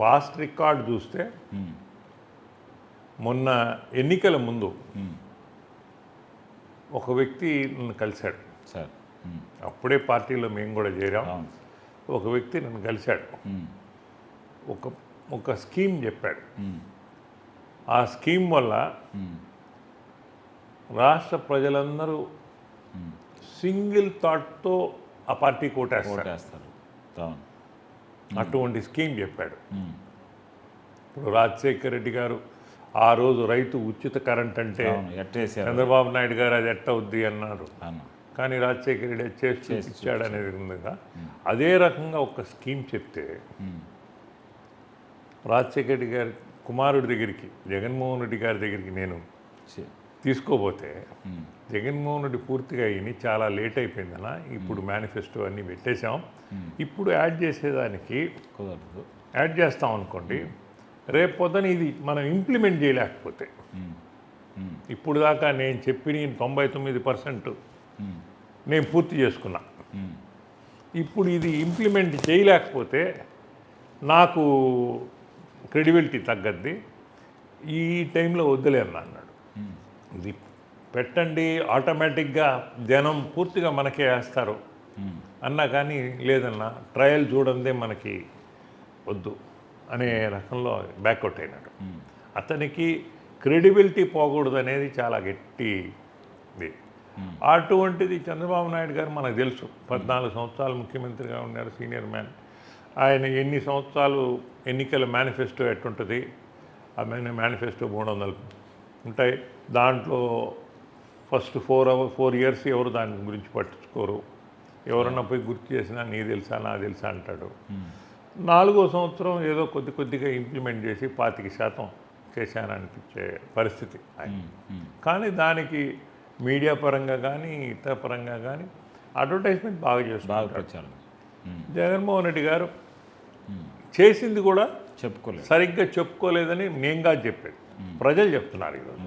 Past record చూస్తే మొన్న ఎన్నికల ముందు ఒక వ్యక్తి నన్ను కలిశాడు. సార్ అప్పుడే పార్టీలో మేము కూడా చేరాం. ఒక వ్యక్తి నన్ను కలిశాడు. ఒక ఒక స్కీమ్ చెప్పాడు. ఆ స్కీమ్ వల్ల రాష్ట్ర ప్రజలందరూ. సింగిల్ థాట్తో ఆ పార్టీ కోటేస్తారు. ఓటేస్తారు అటువంటి స్కీమ్ చెప్పాడు. ఇప్పుడు రాజశేఖర రెడ్డి గారు ఆ రోజు రైతు ఉచిత కరెంట్ అంటే చంద్రబాబు నాయుడు గారు అది ఎట్ట అవుద్ది అన్నారు. కానీ రాజశేఖర రెడ్డి అది చేసి చూపించాడు అనేది ఉందిగా. అదే రకంగా ఒక స్కీమ్ చెప్తే రాజశేఖర రెడ్డి గారి కుమారుడి దగ్గరికి జగన్మోహన్ రెడ్డి గారి దగ్గరికి నేను తీసుకోపోతే జగన్మోహన్ రెడ్డి పూర్తిగా అయిన చాలా లేట్ అయిపోయిందన్న. ఇప్పుడు మేనిఫెస్టో అన్నీ పెట్టేశాం. ఇప్పుడు యాడ్ చేసేదానికి కుదరదు. యాడ్ చేస్తాం అనుకోండి రేపు పొద్దున ఇది మనం ఇంప్లిమెంట్ చేయలేకపోతే. ఇప్పుడు దాకా నేను చెప్పిన తొంభై తొమ్మిది పర్సెంట్ నేను పూర్తి చేసుకున్నా. ఇప్పుడు ఇది ఇంప్లిమెంట్ చేయలేకపోతే నాకు క్రెడిబిలిటీ తగ్గద్ది. ఈ టైంలో వద్దులేను అన్నాడు. ఇది పెట్టండి ఆటోమేటిక్గా జనం పూర్తిగా మనకే వేస్తారు. అన్నా కానీ లేదన్నా ట్రయల్ చూడందే మనకి వద్దు అనే రకంలో బ్యాక్అవుట్ అయినాడు. అతనికి క్రెడిబిలిటీ పోకూడదు అనేది చాలా గట్టి ఇది. అటువంటిది చంద్రబాబు నాయుడు గారు మనకు తెలుసు. పద్నాలుగు సంవత్సరాలు ముఖ్యమంత్రిగా ఉన్నారు సీనియర్ మ్యాన్. ఆయన ఎన్ని సంవత్సరాలు ఎన్నికల మేనిఫెస్టో ఎట్టుంటుంది? ఆ మేనిఫెస్టో మూడు వందలు ఉంటాయి. దాంట్లో first four our four years ఎవరు దాని గురించి పట్టించుకోరు. ఎవరన్నా పోయి గుర్తు చేసినా నీ తెలుసా నా తెలుసా అంటాడు. ఉమ్, నాలుగో సంవత్సరం ఏదో కొద్ది కొద్దిగా ఇంప్లిమెంట్ చేసి పాతిక శాతం చేశాననిపించే పరిస్థితి ఉమ్, ఉమ్, కానీ దానికి మీడియా పరంగా కానీ ఇతర పరంగా కానీ అడ్వర్టైజ్మెంట్ బాగా చేస్తున్నారు ఉమ్, జగన్మోహన్ రెడ్డి గారు చేసింది కూడా చెప్పుకోలేదు. సరిగ్గా చెప్పుకోలేదని మేంగా చెప్పాడు చెప్పేది. ప్రజలు చెప్తున్నారు ఈరోజు.